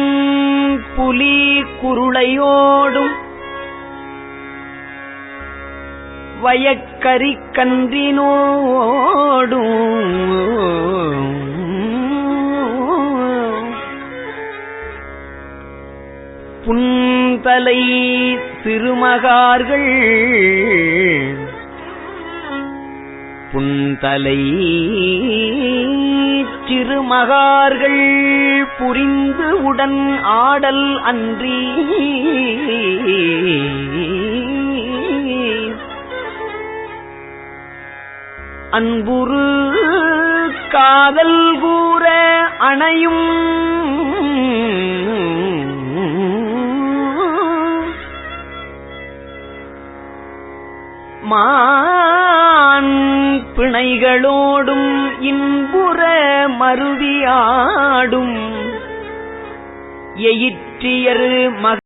வன்புலி குருளையோடும் வயக்கறி கன்றினோடும் புன்தலை திருமகார்கள் புன்தலை திருமகார்கள் புரிந்து உடன் ஆடல் அன்றி. அன்புரு காதல் கூற அணையும். மான் பிணைகளோடும் இன்புற மருவியாடும் எயிற்றியர் மக